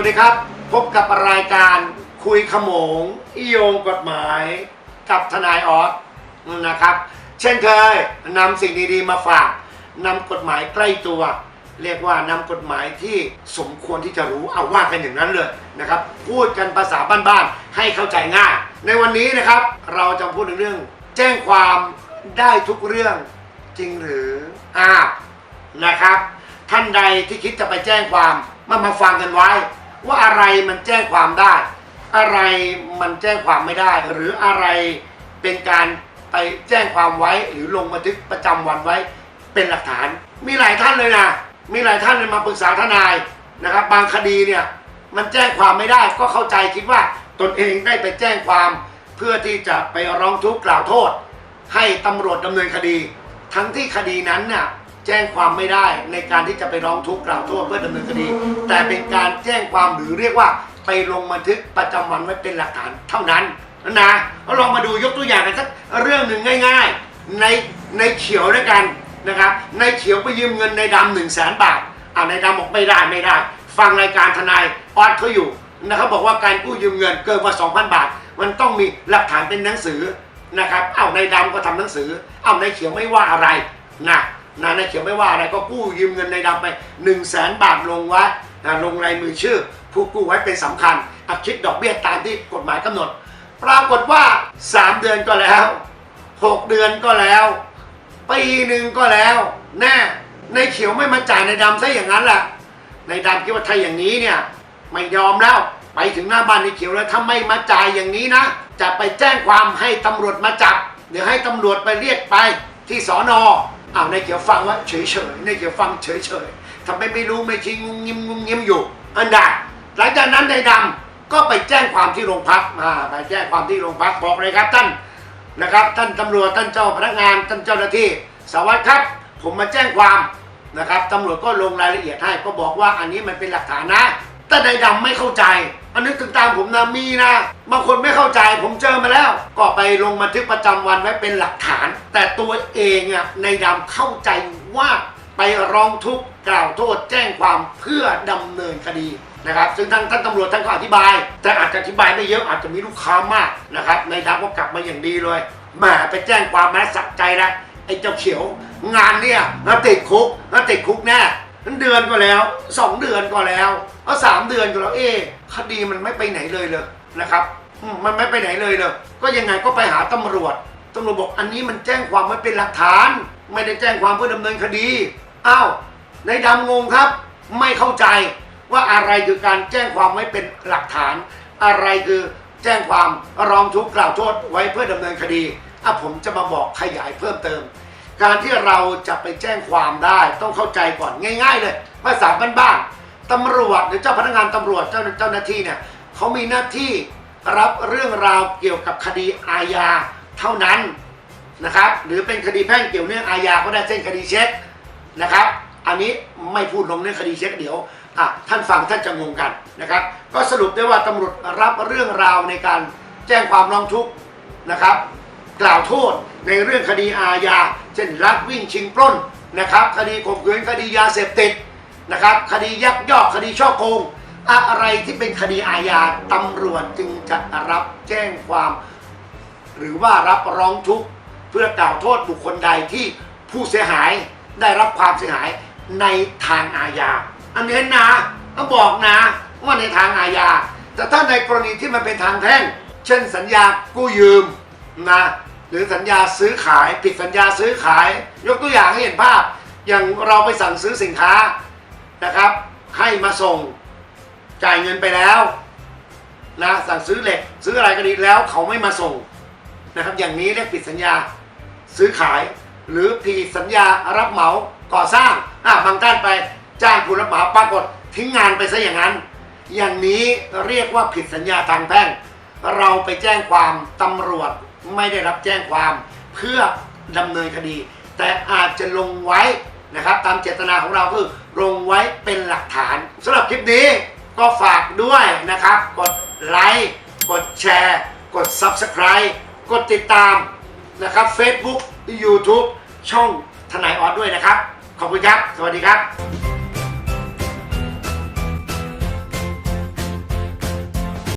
วัสดีครับ พบกับรายการคุยขโมงโยงกฎหมายกับทนายออสนะครับ เช่นเคยนำสิ่งดีๆมาฝากนำกฎหมายใกล้ตัว เรียกว่านำกฎหมายที่สมควรที่จะรู้เอาว่ากันอย่างนั้นเลยนะครับ พูดกันภาษาบ้านๆให้เข้าใจง่าย ในวันนี้นะครับ เราจะพูดถึงเรื่อง แจ้งความได้ทุกเรื่องจริงหรืออ้านะครับ ท่านใดที่คิดจะไปแจ้งความมามาฟังกันไว้ ว่าอะไรมันแจ้งความได้ อะไรมันแจ้งความไม่ได้ หรืออะไรเป็นการไปแจ้งความไว้หรือลงบันทึกประจำวันไว้เป็นหลักฐาน มีหลายท่านเลยนะมีหลายท่านเลยมาปรึกษาทนายนะครับ บางคดีเนี่ยมันแจ้งความไม่ได้ก็เข้าใจคิดว่าตนเองได้ไปแจ้งความเพื่อที่จะไปร้องทุกข์กล่าวโทษ ให้ตำรวจดำเนินคดี ทั้งที่คดีนั้นน่ะ แจ้งความไม่ได้ในการที่จะไปร้องทุกข์กล่าวโทษเพื่อดำเนินคดี แต่เป็นการแจ้งความหรือเรียกว่าไปลงบันทึกประจำวันไว้เป็นหลักฐานเท่านั้นนะเราลองมาดูยกตัวอย่างกันสักเรื่องหนึ่งง่าย ๆ ในในเขียวด้วยกันนะครับในเขียวไปยืมเงินในดำหนึ่งแสนบาทอ่าในดำบอกไม่ได้ไม่ได้ ฟังรายการทนายออสเขาอยู่นะครับบอกว่าการกู้ยืมเงินเกินกว่า 2,000 บาท มันต้องมีหลักฐานเป็นหนังสือนะครับ เอาในดำก็ทำหนังสือ เอาในเขียวไม่ว่าอะไรนะ นะในเขียวไม่ว่าอะไรก็กู้ยืมเงินในดำไป1นึ่งแสนบาทลงไว้นะลงลายมือชื่อ ผู้กู้ไว้เป็นสำคัญอัคิดดอกเบี้ยตามที่กฎหมายกำหนด ปรากฏว่า 3 เดือนก็แล้ว 6 เดือนก็แล้วปีหนึ่งก็แล้ว แน่ในเขียวไม่มาจ่ายในดำซะอย่างนั้นแหละในดำคิดว่าถ้าอย่างนี้เนี่ยไม่ยอมแล้วไปถึงหน้าบ้านในเขียวแล้วถ้าไม่มาจ่ายอย่างนี้นะ จะไปแจ้งความให้ตำรวจมาจับเดี๋ยวให้ตำรวจไปเรียกไปที่สอนอ อ้าวในเขียวฟังว่าเฉยเฉยๆในเขียวฟังเฉยเฉยๆทำไมไม่รู้ไม่ชี้งุ้มยิ้มงุ้มยิ้มอยู่ อันใดหลังจากนั้นในดำก็ไปแจ้งความที่โรงพักอ่าไปแจ้งความที่โรงพักบอกเลยครับท่านนะครับ ท่านตำรวจท่านเจ้าพนักงานท่านเจ้าหน้าที่สวัสดิ์ครับ ผมมาแจ้งความนะครับตำรวจก็ลงรายละเอียดให้ก็บอกว่าอันนี้มันเป็นหลักฐานนะ แต่ในดำไม่เข้าใจ อันนี้ถึงตามผมนะมีนะบางคนไม่เข้าใจผมเจอมาแล้ว ก็ไปลงบันทึกประจำวันไว้เป็นหลักฐาน แต่ตัวเองอะในดำเข้าใจว่าไปร้องทุกข์กล่าวโทษแจ้งความเพื่อดำเนินคดีนะครับซึ่งทางท่านตำรวจท่านก็อธิบาย แต่อาจจะอธิบายไม่เยอะอาจจะมีลูกค้ามากนะครับในดำก็กลับมาอย่างดีเลยแหมไปแจ้งความแม้สักใจนะไอ้เจ้าเขียว งานเนี่ยน่าติดคุกน่าติดคุกแน่ นั้นเดือนก็แล้วสองเดือนก็แล้วเอาสามเดือนก็แล้วเอ๊คดีมันไม่ไปไหนเลยเลยนะครับมันไม่ไปไหนเลยเลยก็ยังไงก็ไปหาตำรวจตำรวจบอกอันนี้มันแจ้งความไว้เป็นหลักฐาน ไม่ได้แจ้งความเพื่อดำเนินคดีอ้าวในดำงงครับ ไม่เข้าใจว่าอะไรคือการแจ้งความไว้เป็นหลักฐาน อะไรคือแจ้งความร้องทุกข์กล่าวโทษไว้เพื่อดำเนินคดีอะผมจะมาบอกขยายเพิ่มเติม การที่เราจะไปแจ้งความได้ต้องเข้าใจก่อนง่าย ๆ เลยภาษาบ้านๆตำรวจหรือเจ้าพนักงานตำรวจเจ้าเจ้าหน้าที่เนี่ยเขามีหน้าที่รับเรื่องราวเกี่ยวกับคดีอาญาเท่านั้นนะครับหรือเป็นคดีแพ่งเกี่ยวเนื่องอาญาก็ได้เช่นคดีเช็คนะครับ อันนี้ไม่พูดลงเรื่องคดีเช็คเดี๋ยวอะท่านฟังท่านจะงงกันนะครับ ก็สรุปได้ว่าตำรวจรับเรื่องราวในการแจ้งความร้องทุกข์นะครับ กล่าวโทษในเรื่องคดีอาญา เช่นลักวิ่งชิงปล้นนะครับ คดีข่มขืนคดียาเสพติดนะครับ คดียักยอกคดีช่อโกง อะไรที่เป็นคดีอาญาตำรวจจึงจะรับแจ้งความ หรือว่ารับร้องทุกข์เพื่อกล่าวโทษบุคคลใดที่ผู้เสียหายได้รับความเสียหายในทางอาญา อันนี้นะต้องบอกนะว่าในทางอาญา แต่ถ้าในกรณีที่มันเป็นทางแพ่ง เช่นสัญญากู้ยืมนะ หรือสัญญาซื้อขายผิดสัญญาซื้อขาย ยกตัวอย่างให้เห็นภาพ อย่างเราไปสั่งซื้อสินค้านะครับ ให้มาส่งจ่ายเงินไปแล้วนะสั่งซื้อเหล็ก ซื้ออะไรก็ดีแล้วเขาไม่มาส่งนะครับ อย่างนี้เรียกผิดสัญญาซื้อขาย หรือผิดสัญญารับเหมาก่อสร้างอะบางท่านไปจ้างผู้รับเหมาปรากฏทิ้งงานไปซะอย่างนั้น อย่างนี้เรียกว่าผิดสัญญาทางแพ่ง เราไปแจ้งความตำรวจ ไม่ได้รับแจ้งความเพื่อดำเนินคดี แต่อาจจะลงไว้นะครับ ตามเจตนาของเราคือลงไว้เป็นหลักฐานสำหรับคลิปนี้ก็ฝากด้วยนะครับ กดไลค์กดแชร์ กด Subscribe กดติดตามนะครับ Facebook YouTube ช่องทนายออสด้วยนะครับ ขอบคุณครับ สวัสดีครับ